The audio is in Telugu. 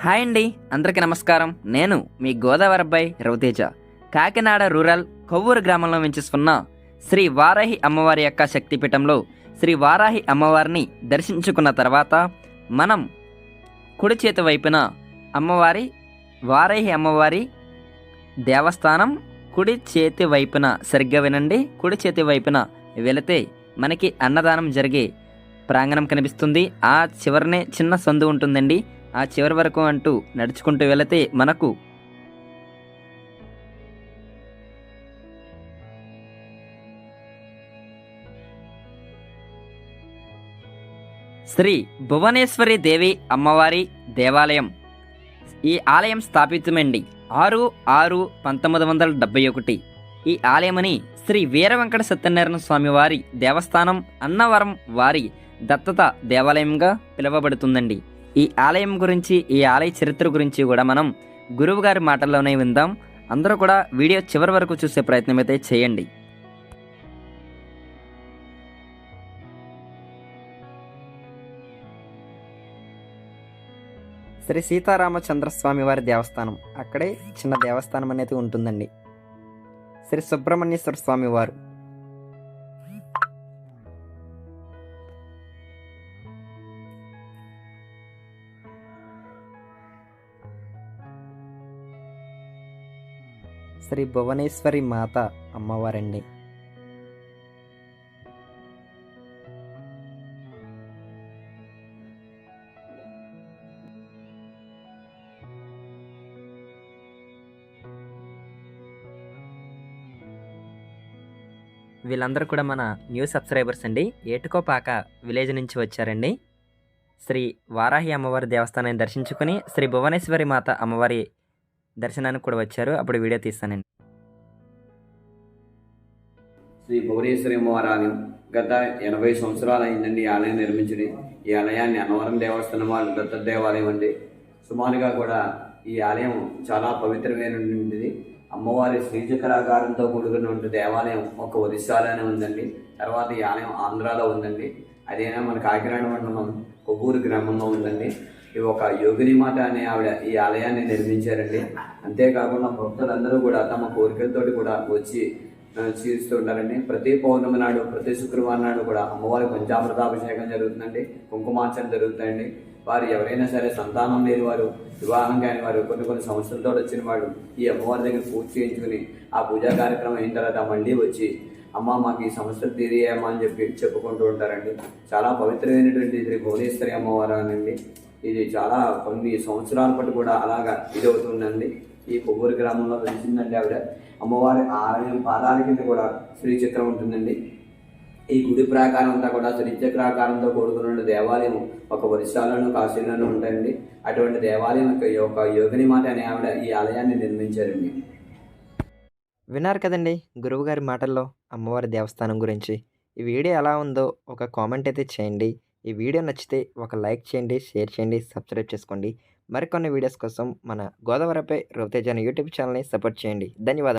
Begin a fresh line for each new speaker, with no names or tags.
హాయ్ అండి అందరికీ నమస్కారం. నేను మీ గోదావరి అబ్బాయి రవితేజ. కాకినాడ రూరల్ కొవ్వూరు గ్రామంలో వెంచేసుకున్న శ్రీ వారాహి అమ్మవారి యొక్క శక్తిపీఠంలో శ్రీ వారాహి అమ్మవారిని దర్శించుకున్న తర్వాత మనం కుడి చేతి వైపున అమ్మవారి వారాహి అమ్మవారి దేవస్థానం కుడి చేతి వైపున సరిగ్గా వినండి. కుడి చేతి వైపున వెళితే మనకి అన్నదానం జరిగే ప్రాంగణం కనిపిస్తుంది. ఆ చివరనే చిన్న సందు ఉంటుందండి. ఆ చివరి వరకు అంటూ నడుచుకుంటూ వెళితే మనకు శ్రీ భువనేశ్వరి దేవి అమ్మవారి దేవాలయం. ఈ ఆలయం స్థాపితమండి ఆరు ఆరు పంతొమ్మిది వందల డెబ్బై ఒకటి. ఈ ఆలయమని శ్రీ వీర వెంకట సత్యనారాయణ స్వామి వారి దేవస్థానం అన్నవరం వారి దత్తత దేవాలయంగా పిలువబడుతుందండి. ఈ ఆలయం గురించి ఈ ఆలయ చరిత్ర గురించి కూడా మనం గురువు గారి మాటల్లోనే విందాం. అందరూ కూడా వీడియో చివరి వరకు చూసే ప్రయత్నం అయితే చేయండి. శ్రీ సీతారామచంద్ర స్వామి వారి దేవస్థానం. అక్కడే చిన్న దేవస్థానం అనేది ఉంటుందండి. శ్రీ సుబ్రహ్మణ్యేశ్వర స్వామి వారు. శ్రీ భువనేశ్వరి మాత అమ్మవారండి. వీళ్ళందరూ కూడా మన న్యూ సబ్స్క్రైబర్స్ అండి. ఏటుకోపాక విలేజ్ నుంచి వచ్చారండి. శ్రీ వారాహి అమ్మవారి దేవస్థానాన్ని దర్శించుకుని శ్రీ భువనేశ్వరి మాత అమ్మవారి దర్శనానికి కూడా వచ్చారు. అప్పుడు వీడియో తీస్తానండి.
శ్రీ భువనేశ్వరి అమ్మవారి గత ఎనభై సంవత్సరాలు అయిందండి ఈ ఆలయం నిర్మించింది ఈ ఆలయాన్ని అన్నవరం దేవస్థానం వాళ్ళు దత్త దేవాలయం అండి. సుమారుగా కూడా ఈ ఆలయం చాలా పవిత్రమైనటువంటిది. అమ్మవారి శ్రీచక్రాకారంతో కూడుకున్నటువంటి దేవాలయం ఒక ఒరిస్సాలోనే ఉందండి. తర్వాత ఈ ఆలయం ఆంధ్రాలో ఉందండి. అదేనా మన కాకినాడ మండలం కొవ్వూరు గ్రామంలో ఉందండి. ఇది ఒక యోగిని మాత అనే ఆవిడ ఈ ఆలయాన్ని నిర్మించారండి. అంతేకాకుండా భక్తులందరూ కూడా తమ కోరికలతోటి కూడా వచ్చి ఆ, చేస్తూ ఉంటారండి ప్రతి పౌర్ణమి నాడు ప్రతి శుక్రవారం నాడు కూడా అమ్మవారి పంచామృతాభిషేకం జరుగుతుందండి. కుంకుమార్చన జరుగుతాయండి వారు ఎవరైనా సరే సంతానం లేని వారు వివాహం కాని వారు కొన్ని కొన్ని సంవత్సరాలతో వచ్చిన వాడు ఈ అమ్మవారి దగ్గర పూజ చేయించుకుని ఆ పూజా కార్యక్రమం అయిన తర్వాత మళ్ళీ వచ్చి అమ్మ మాకు ఈ సమస్యలు తీరియమ్మా అని చెప్పి చెప్పుకుంటూ ఉంటారండి. చాలా పవిత్రమైనటువంటి శ్రీ భువనేశ్వరి అమ్మవారు అనండి ఇది చాలా కొన్ని సంవత్సరాల పాటు కూడా అలాగా ఇది అవుతుందండి. ఈ కొవ్వూరు గ్రామంలో వెలిసిందండి ఆవిడ. అమ్మవారి ఆలయం పాదాల కింద కూడా శ్రీచక్రం ఉంటుందండి. ఈ గుడి ప్రాకారం అంతా కూడా శ్రీచక్రాకారంతో కూడుకున్న దేవాలయం ఒక ఒరిస్సాలోను కాశీలోనూ ఉంటాయండి. అటువంటి దేవాలయం యొక్క యొక్క యోగిని మాట అనే ఆవిడ ఈ ఆలయాన్ని నిర్మించారండి.
విన్నారు కదండి గురువుగారి మాటల్లో. అమ్మవారి దేవస్థానం గురించి. ఈ వీడియో ఎలా ఉందో ఒక కామెంట్ అయితే చేయండి. ఈ వీడియో నచ్చితే ఒక లైక్ చేయండి షేర్ చేయండి సబ్స్క్రైబ్ చేసుకోండి. మరికొన్ని వీడియోస్ కోసం మన గోదావరిపై రవితేజ అనే యూట్యూబ్ ఛానల్ని సపోర్ట్ చేయండి. ధన్యవాదాలు.